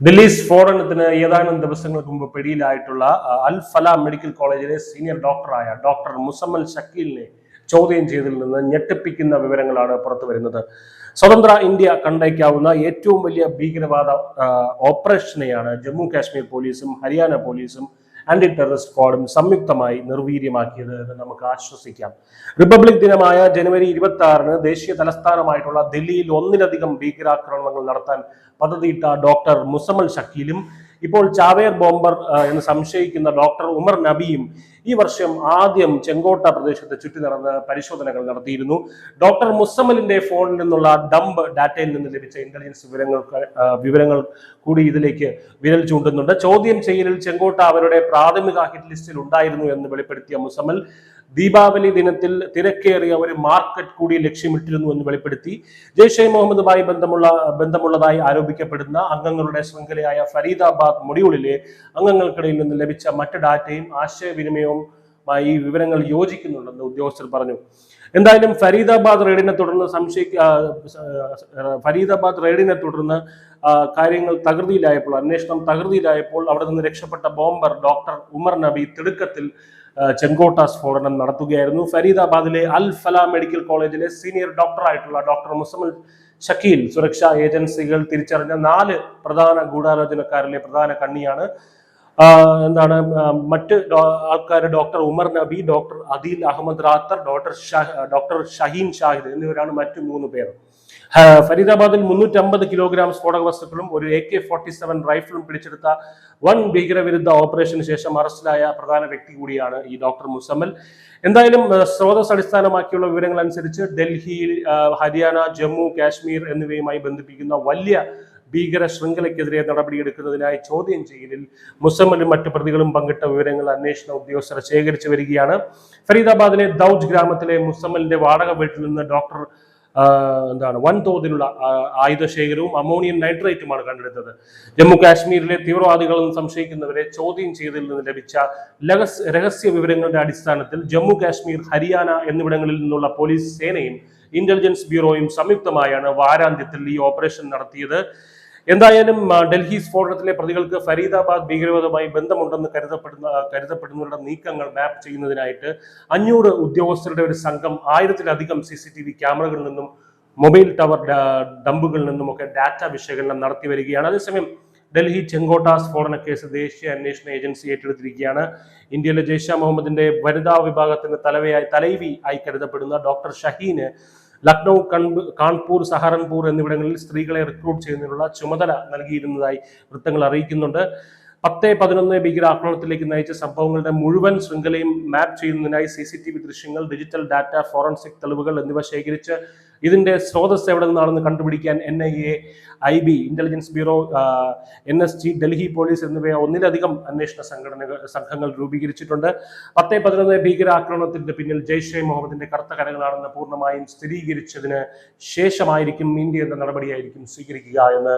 ദില്ലി സ്ഫോടനത്തിന് ഏതാനും ദിവസങ്ങൾക്ക് മുമ്പ് പിടിയിലായിട്ടുള്ള അൽ ഫല മെഡിക്കൽ കോളേജിലെ സീനിയർ ഡോക്ടറായ ഡോക്ടർ മുസമ്മൽ ഷക്കീലിനെ ചോദ്യം ചെയ്തതിൽ നിന്ന് ഞെട്ടിപ്പിക്കുന്ന വിവരങ്ങളാണ് പുറത്തു വരുന്നത്. സ്വതന്ത്ര ഇന്ത്യ കണ്ടേക്കാവുന്ന ഏറ്റവും വലിയ ഭീകരവാദ ഓപ്പറേഷനെയാണ് ജമ്മു കാശ്മീർ പോലീസും ഹരിയാന പോലീസും ആന്റി ടെററിസ്റ്റ് സ്ക്വാഡും സംയുക്തമായി നിർവീര്യമാക്കിയത് എന്ന് നമുക്ക് ആശ്വസിക്കാം. റിപ്പബ്ലിക് ദിനമായ ജനുവരി ഇരുപത്തി ആറിന് ദേശീയ തലസ്ഥാനമായിട്ടുള്ള ദില്ലിയിൽ ഒന്നിലധികം ഭീകരാക്രമണങ്ങൾ നടത്താൻ പദ്ധതിയിട്ട ഡോക്ടർ മുസമ്മൽ ഷക്കീലും ഇപ്പോൾ ചാവേർ ബോംബർ എന്ന് സംശയിക്കുന്ന ഡോക്ടർ ഉമർ നബിയും ഈ വർഷം ആദ്യം ചെങ്കോട്ട പ്രദേശത്ത് ചുറ്റി നടന്ന് പരിശോധനകൾ നടത്തിയിരുന്നു. ഡോക്ടർ മുസമ്മലിന്റെ ഫോണിൽ നിന്നുള്ള ഡംപ് ഡാറ്റയിൽ നിന്ന് ലഭിച്ച ഇന്റലിജൻസ് വിവരങ്ങൾ വിവരങ്ങൾ കൂടി ഇതിലേക്ക് വിരൽ ചൂണ്ടുന്നുണ്ട്. ചോദ്യം ചെയ്യലിൽ ചെങ്കോട്ട അവരുടെ പ്രാഥമിക ഹിറ്റ് ലിസ്റ്റിൽ ഉണ്ടായിരുന്നു എന്ന് വെളിപ്പെടുത്തിയ മുസമ്മൽ ദീപാവലി ദിനത്തിൽ തിരക്കേറിയ ഒരു മാർക്കറ്റ് കൂടി ലക്ഷ്യമിട്ടിരുന്നു എന്ന് വെളിപ്പെടുത്തി. ജെയ്ഷെ മുഹമ്മദുമായി ബന്ധമുള്ള ബന്ധമുള്ളതായി ആരോപിക്കപ്പെടുന്ന അംഗങ്ങളുടെ ശൃംഖലയായ ഫരീദാബാദ് മൊഡ്യൂളിലെ അംഗങ്ങൾക്കിടയിൽ നിന്ന് ലഭിച്ച മറ്റ് ഡാറ്റയും ആശയവിനിമയവുമായി ഈ വിവരങ്ങൾ യോജിക്കുന്നുണ്ടെന്ന് ഉദ്യോഗസ്ഥർ പറഞ്ഞു. എന്തായാലും ഫരീദാബാദ് റെയ്ഡിനെ തുടർന്ന് സംശയിക്ക ഫരീദാബാദ് റെയ്ഡിനെ തുടർന്ന് കാര്യങ്ങൾ തകൃതിയിലായപ്പോൾ അന്വേഷണം തകൃതിയിലായപ്പോൾ അവിടെ നിന്ന് രക്ഷപ്പെട്ട ബോംബർ ഡോക്ടർ ഉമർ നബി തിടുക്കത്തിൽ ചെങ്കോട്ട സ്ഫോടനം നടത്തുകയായിരുന്നു. ഫരീദാബാദിലെ അൽ ഫല മെഡിക്കൽ കോളേജിലെ സീനിയർ ഡോക്ടറായിട്ടുള്ള ഡോക്ടർ മുസമൽ ഷക്കീൽ സുരക്ഷാ ഏജൻസികൾ തിരിച്ചറിഞ്ഞ നാല് പ്രധാന ഗൂഢാലോചനക്കാരിലെ പ്രധാന കണ്ണിയാണ് എന്താണ് മറ്റ് ആൾക്കാർ doctor Umar Nabi doctor Adeel Ahmad Rather doctor doctor Shaheen Shahid എന്നിവരാണ് മറ്റു മൂന്ന് പേർ. ഫരീദാബാദിൽ മുന്നൂറ്റമ്പത് കിലോഗ്രാം സ്ഫോടക വസ്തുക്കളും ഒരു എ കെ ഫോർട്ടി സെവൻ റൈഫിളും പിടിച്ചെടുത്ത വൻ ഭീകരവിരുദ്ധ ഓപ്പറേഷന് ശേഷം അറസ്റ്റിലായ പ്രധാന വ്യക്തി കൂടിയാണ് ഈ ഡോക്ടർ മുസമ്മൽ. എന്തായാലും സ്രോതസ് അടിസ്ഥാനമാക്കിയുള്ള വിവരങ്ങൾ അനുസരിച്ച് ഡൽഹി ഹരിയാന ജമ്മു കാശ്മീർ എന്നിവയുമായി ബന്ധിപ്പിക്കുന്ന വലിയ ഭീകര ശൃംഖലയ്ക്കെതിരെ നടപടിയെടുക്കുന്നതിനായി ചോദ്യം ചെയ്യലിൽ മുസമ്മലും മറ്റു പ്രതികളും പങ്കിട്ട വിവരങ്ങൾ അന്വേഷണ ഉദ്യോഗസ്ഥർ ശേഖരിച്ചു വരികയാണ്. ഫരീദാബാദിലെ ദൌജ് ഗ്രാമത്തിലെ മുസമ്മലിന്റെ വാടക വീട്ടിൽ നിന്ന് ഡോക്ടർ എന്താണ് വൻതോതിലുള്ള ആ, ആയുധ ശേഖരവും അമോണിയം നൈട്രേറ്റുമാണ് കണ്ടെടുത്തത്. ജമ്മു കാശ്മീരിലെ തീവ്രവാദികളെന്ന് സംശയിക്കുന്നവരെ ചോദ്യം ചെയ്തതിൽ നിന്ന് ലഭിച്ച രഹസ്യ വിവരങ്ങളുടെ അടിസ്ഥാനത്തിൽ ജമ്മു കാശ്മീർ ഹരിയാന എന്നിവിടങ്ങളിൽ നിന്നുള്ള പോലീസ് സേനയും ഇന്റലിജൻസ് ബ്യൂറോയും സംയുക്തമായാണ് വാരാന്ത്യത്തിൽ ഈ ഓപ്പറേഷൻ നടത്തിയത്. എന്തായാലും ഡൽഹി സ്ഫോടനത്തിലെ പ്രതികൾക്ക് ഫരീദാബാദ് ഭീകരവാദവുമായി ബന്ധമുണ്ടെന്ന് കരുതപ്പെടുന്ന കരുതപ്പെടുന്നവരുടെ നീക്കങ്ങൾ മാപ്പ് ചെയ്യുന്നതിനായിട്ട് അഞ്ഞൂറ് ഉദ്യോഗസ്ഥരുടെ ഒരു സംഘം ആയിരത്തിലധികം സി സി ടി വി ക്യാമറകളിൽ നിന്നും മൊബൈൽ ടവർ ഡംബുകളിൽ നിന്നുമൊക്കെ ഡാറ്റ വിശകലനം നടത്തി വരികയാണ്. അതേസമയം ഡൽഹി ചെങ്കോട്ട സ്ഫോടന കേസ് ദേശീയ അന്വേഷണ ഏജൻസി ഏറ്റെടുത്തിരിക്കുകയാണ്. ഇന്ത്യയിലെ ജയ്ഷ മുഹമ്മദിന്റെ വനിതാ വിഭാഗത്തിന്റെ തലവയായി തലൈവി ആയി കരുതപ്പെടുന്ന ഡോക്ടർ ഷഹീന് ലക്നൗ കൺപ് കാൺപൂർ സഹാറൻപൂർ എന്നിവിടങ്ങളിൽ സ്ത്രീകളെ റിക്രൂട്ട് ചെയ്യുന്നതിനുള്ള ചുമതല നൽകിയിരുന്നതായി വൃത്തങ്ങൾ അറിയിക്കുന്നുണ്ട്. പത്ത് പതിനൊന്ന് ഭീകരാക്രമണത്തിലേക്ക് നയിച്ച സംഭവങ്ങളുടെ മുഴുവൻ ശൃംഖലയും മാപ്പ് ചെയ്യുന്നതിനായി സി സി ടി വി ദൃശ്യങ്ങൾ ഡിജിറ്റൽ ഡാറ്റ ഫോറൻസിക് തെളിവുകൾ എന്നിവ ശേഖരിച്ച് ഇതിന്റെ സ്രോതസ് എവിടെ നിന്നാണെന്ന് കണ്ടുപിടിക്കാൻ N I A I B intelligence bureau N S G Delhi police എന്നിവ ഒന്നിലധികം അന്വേഷണ സംഘടനകൾ സംഘങ്ങൾ രൂപീകരിച്ചിട്ടുണ്ട്. പത്ത് പതിനൊന്ന് ഭീകരാക്രമണത്തിന്റെ പിന്നിൽ ജെയ്ഷെ മുഹമ്മദിന്റെ കറുത്ത കരകളാണെന്ന് പൂർണമായും സ്ഥിരീകരിച്ചതിന് ശേഷമായിരിക്കും ഇന്ത്യ എന്ന നടപടിയായിരിക്കും സ്വീകരിക്കുക എന്ന്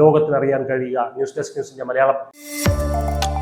ലോകത്തിനറിയാൻ കഴിയുക. ന്യൂസ് ഡെസ്ക് ന്യൂസിന്റെ മലയാളം